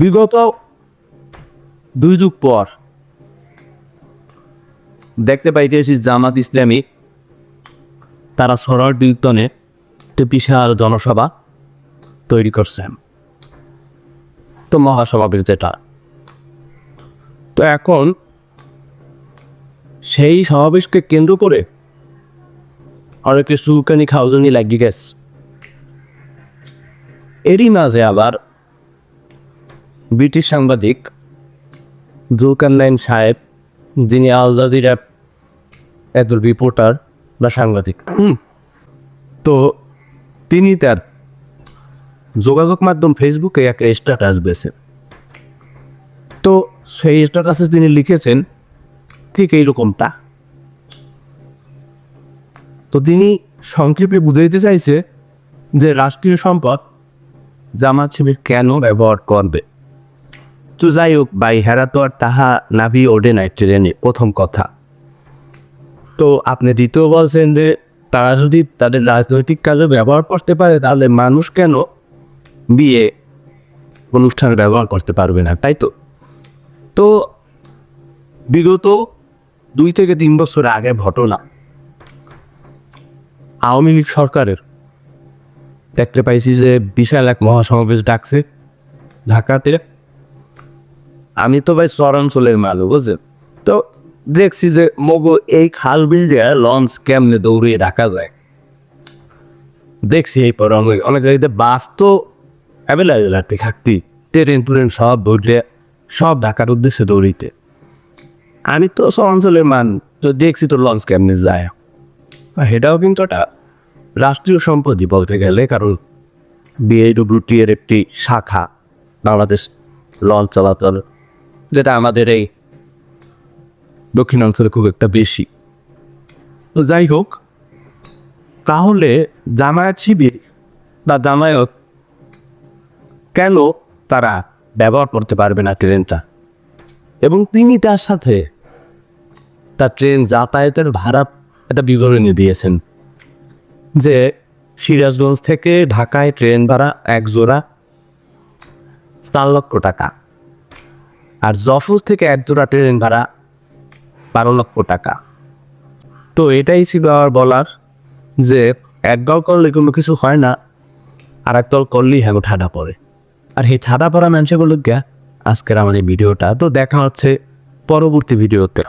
বিগত দুই যুগ পর দেখতে পাইতেছি জামাত ইসলামী, তারা সরল কীর্তনে একটি বিশাল জনসভা তৈরি করছেন তো মহাসমাবেশ যেটা। তো এখন সেই সমাবেশকে কেন্দ্র করে অনেকে সুলকানি খাউজানি লাগিয়ে গেছে। এরই মাঝে আবার ব্রিটিশ সাংবাদিক জুলকান্নাইন সাহেব, যিনি আলদাদির একজন রিপোর্টার বা সাংবাদিক। তো তিনি তার যোগাযোগ মাধ্যম ফেসবুকে এক স্ট্যাটাস বেছে। তো সেই স্ট্যাটাসে তিনি লিখেছেন, ঠিক এইরকমটা। তো তিনি সংক্ষেপে বুঝাইতে চাইছে যে, রাষ্ট্রীয় সম্পদ জামাত শিবির কেন ব্যবহার করবে? তো যাই হোক ভাই, হেরা তো আর তাহা নাভি ওঠে নাই ট্রেনে, প্রথম কথা। তো আপনি দ্বিতীয় বলছেন যে, তারা যদি তাদের রাজনৈতিক কাজে ব্যবহার করতে পারে, তাহলে মানুষ কেন বিয়ে অনুষ্ঠান ব্যবহার করতে পারবে না, তাই তো? তো বিগত দুই থেকে তিন বছর আগে ঘটনা আওয়ামী লীগ সরকারের। দেখতে পাইছি যে বিশাল এক মহাসমাবেশ ডাকছে ঢাকাতে। আমি তো ভাই চরাঞ্চলের মানুষ বুঝলেন তো দেখছি যে মগো এই খাল বিল দিয়ে লঞ্চ কেমনে দৌড়িয়ে ঢাকা যায়? দেখছি এই পর অনেক জায়গাতে বাস তো অ্যাভেলেবেল আর থাকতি ট্রেন টুরেন সব ধরলে সব ঢাকার উদ্দেশ্যে দৌড়িতে। আমি তো চরাঞ্চলের মান তো দেখছি তো লঞ্চ কেমনে যায়। এটাও কিন্তু একটা রাষ্ট্রীয় সম্পত্তি বলতে গেলে, কারণ বিএডব্লিউটি এর একটি শাখা বাংলাদেশ লঞ্চ চলাচল যেটা আমাদের এই দক্ষিণ অঞ্চলে খুব একটা বেশি। তো যাই হোক, তাহলে জামায়াত শিবির বা জামায়াত কেন তারা ব্যবহার করতে পারবে না ট্রেনটা? এবং তিনি তার সাথে তার ট্রেন যাতায়াতের ভাড়া একটা বিবরণী দিয়েছেন যে সিরাজগঞ্জ থেকে ঢাকায় ট্রেন ভাড়া এক জোড়া চার লক্ষ টাকা। আর যশোর থেকে এক জোড়া ট্রেন ভাড়া বারো লক্ষ টাকা। তো এটাই ছিল আমার বলার যে এক দল করলে কোনো কিছু হয় না, আর এক দল করলেই হ্যাঁ ঠাডা পড়ে। আর এই ঠাডা পড়া মানুষগুলো গিয়া আজকের আমাদের ভিডিওটা। তো দেখা হচ্ছে পরবর্তী ভিডিওতে।